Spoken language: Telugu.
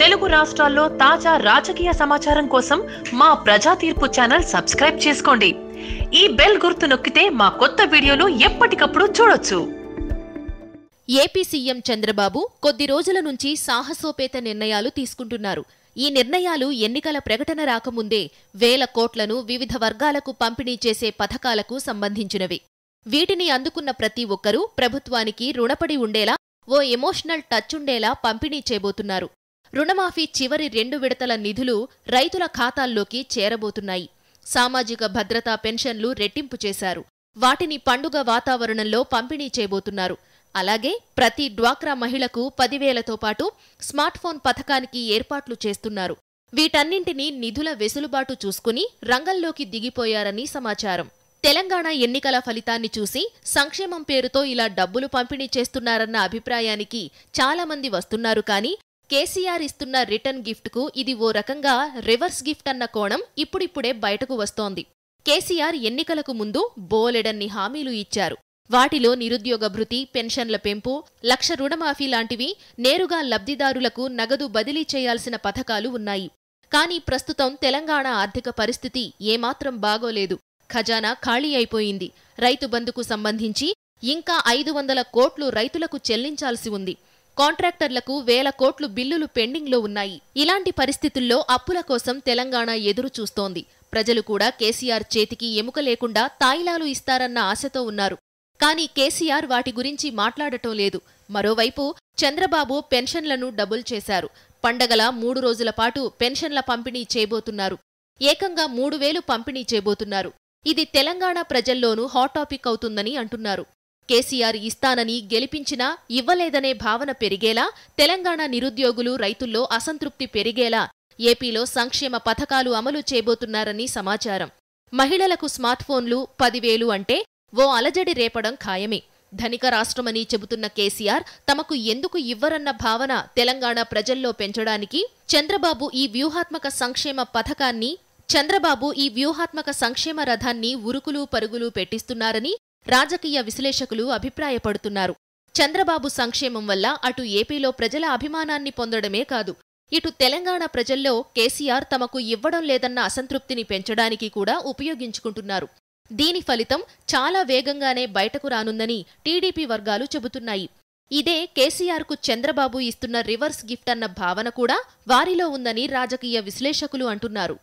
తెలుగు రాష్ట్రాల్లో తాజా రాజకీయ సమాచారం కోసం మా ప్రజా తీర్పు ఛానల్ సబ్స్క్రైబ్ చేసుకోండి. ఈ బెల్ గుర్తు నొక్కితే మా కొత్త వీడియోలు ఎప్పటికప్పుడు చూడొచ్చు. ఏపీ సీఎం చంద్రబాబు కొద్ది రోజుల నుంచి సాహసోపేత నిర్ణయాలు తీసుకుంటున్నారు. ఈ నిర్ణయాలు ఎన్నికల ప్రకటన రాకముందే వేల కోట్లను వివిధ వర్గాలకు పంపిణీ చేసే పథకాలకు సంబంధించినవి. వీటిని అందుకున్న ప్రతి ఒక్కరూ ప్రభుత్వానికి రుణపడి ఉండేలా ఓ ఎమోషనల్ టచ్ ఉండేలా పంపిణీ చేయబోతున్నారు. రుణమాఫీ చివరి రెండు విడతల నిధులు రైతుల ఖాతాల్లోకి చేరబోతున్నాయి. సామాజిక భద్రతా పెన్షన్లు రెట్టింపు చేశారు. వాటిని పండుగ వాతావరణంలో పంపిణీ చేయబోతున్నారు. అలాగే ప్రతి డ్వాక్రా మహిళకు పదివేలతో పాటు స్మార్ట్ ఫోన్ పథకానికి ఏర్పాట్లు చేస్తున్నారు. వీటన్నింటినీ నిధుల వెసులుబాటు చూసుకుని రంగంలోకి దిగిపోయారని సమాచారం. తెలంగాణ ఎన్నికల ఫలితాన్ని చూసి సంక్షేమం పేరుతో ఇలా డబ్బులు పంపిణీ చేస్తున్నారన్న అభిప్రాయానికి చాలామంది వస్తున్నారు కానీ కేసీఆర్ ఇస్తున్న రిటర్న్ గిఫ్ట్కు ఇది ఓ రకంగా రివర్స్ గిఫ్ట్ అన్న కోణం ఇప్పుడిప్పుడే బయటకు వస్తోంది. కేసీఆర్ ఎన్నికలకు ముందు బోలెడన్ని హామీలు ఇచ్చారు. వాటిలో నిరుద్యోగ భృతి పెన్షన్ల పెంపు లక్ష రుణమాఫీ లాంటివి నేరుగా లబ్ధిదారులకు నగదు బదిలీ చేయాల్సిన పథకాలు ఉన్నాయి. కానీ ప్రస్తుతం తెలంగాణ ఆర్థిక పరిస్థితి ఏమాత్రం బాగోలేదు. ఖజానా ఖాళీ అయిపోయింది. రైతు బంధుకు సంబంధించి ఇంకా ఐదు వందల కోట్లు రైతులకు చెల్లించాల్సి ఉంది. కాంట్రాక్టర్లకు వేల కోట్లు బిల్లులు పెండింగ్లో ఉన్నాయి. ఇలాంటి పరిస్థితుల్లో అప్పుల కోసం తెలంగాణ ఎదురు చూస్తోంది ప్రజలు కూడా కేసీఆర్ చేతికి ఎముక లేకుండా తాయిలాలు ఇస్తారన్న ఆశతో ఉన్నారు. కానీ కేసీఆర్ వాటి గురించి మాట్లాడటం లేదు. మరోవైపు చంద్రబాబు పెన్షన్లను డబుల్ చేశారు. పండగల మూడు రోజుల పాటు పెన్షన్ల పంపిణీ చేయబోతున్నారు. ఏకంగా మూడు వేలు పంపిణీ చేయబోతున్నారు. ఇది తెలంగాణ ప్రజల్లోనూ హాట్ టాపిక్ అవుతుందని అంటున్నారు. కేసీఆర్ ఇస్తానని గెలిపించినా ఇవ్వలేదనే భావన పెరిగేలా తెలంగాణ నిరుద్యోగులు రైతుల్లో అసంతృప్తి పెరిగేలా ఏపీలో సంక్షేమ పథకాలు అమలు చేయబోతున్నారని సమాచారం. మహిళలకు స్మార్ట్ ఫోన్లు పదివేలు అంటే ఓ అలజడి రేపడం ఖాయమే. ధనిక రాష్ట్రమని చెబుతున్న కేసీఆర్ తమకు ఎందుకు ఇవ్వరన్న భావన తెలంగాణ ప్రజల్లో పెంచడానికి చంద్రబాబు ఈ వ్యూహాత్మక సంక్షేమ పథకాన్ని చంద్రబాబు ఈ వ్యూహాత్మక సంక్షేమ రథాన్ని ఉరుకులు పరుగులు పెట్టిస్తున్నారని రాజకీయ విశ్లేషకులు అభిప్రాయపడుతున్నారు. చంద్రబాబు సంక్షేమం వల్ల అటు ఏపీలో ప్రజల అభిమానాన్ని పొందడమే కాదు ఇటు తెలంగాణ ప్రజల్లో కేసీఆర్ తమకు ఇవ్వడం లేదన్న అసంతృప్తిని పెంచడానికి కూడా ఉపయోగించుకుంటున్నారు. దీని ఫలితం చాలా వేగంగానే బయటకు రానుందని టీడీపీ వర్గాలు చెబుతున్నాయి. ఇదే కేసీఆర్కు చంద్రబాబు ఇస్తున్న రివర్స్ గిఫ్ట్ అన్న భావన కూడా వారిలో ఉందని రాజకీయ విశ్లేషకులు అంటున్నారు.